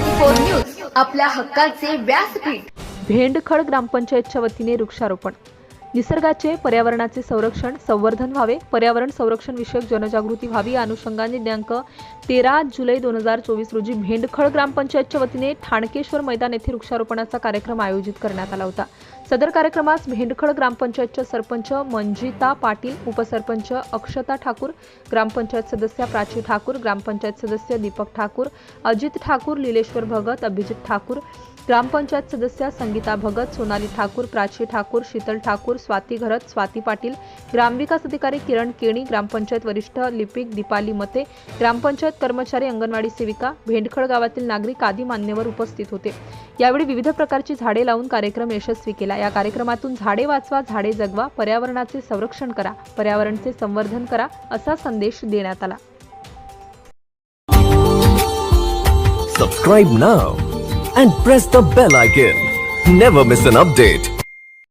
Four news आपल्या हक्काचे व्यासपीठ. भेंडखड ग्रामपंचायतच्या वतीने वृक्षारोपण. निसर्गाचे पर्यावरणाचे संरक्षण संवर्धन व्हावे. पर्यावरण संरक्षण विषयक जनजागृती व्हावी. या अनुषंगाने दिनांक तेरा जुलै दोन हजार चोवीस रोजी भेंडखळ ग्रामपंचायतच्या वतीने ठाणकेश्वर मैदान येथे वृक्षारोपणाचा कार्यक्रम आयोजित करण्यात आला होता. सदर कार्यक्रमास भेंडखळ ग्रामपंचायतच्या सरपंच मंजिता पाटील उपसरपंच अक्षता ठाकूर ग्रामपंचायत सदस्य प्राची ठाकूर ग्रामपंचायत सदस्य दीपक ठाकूर अजित ठाकूर लिलेश्वर भगत अभिजित ठाकूर ग्रामपंचायत सदस्य संगीता भगत सोनाली ठाकूर प्राची ठाकूर शीतल ठाकूर स्वाती घरत स्वाती पाटील ग्रामविकास अधिकारी किरण केणी ग्रामपंचायत वरिष्ठ लिपिक दीपाली मते ग्रामपंचायत कर्मचारी अंगणवाडी सेविका भेंडखळ गावातील नागरिक आदी मान्यवर उपस्थित होते यावेळी विविध प्रकारची झाडे लावून कार्यक्रम यशस्वी केला या कार्यक्रमातून झाडे वाचवा झाडे जगवा पर्यावरणाचे संरक्षण करा पर्यावरणचे संवर्धन करा असा संदेश देण्यात आला Subscribe now and press the bell icon. Never miss an update.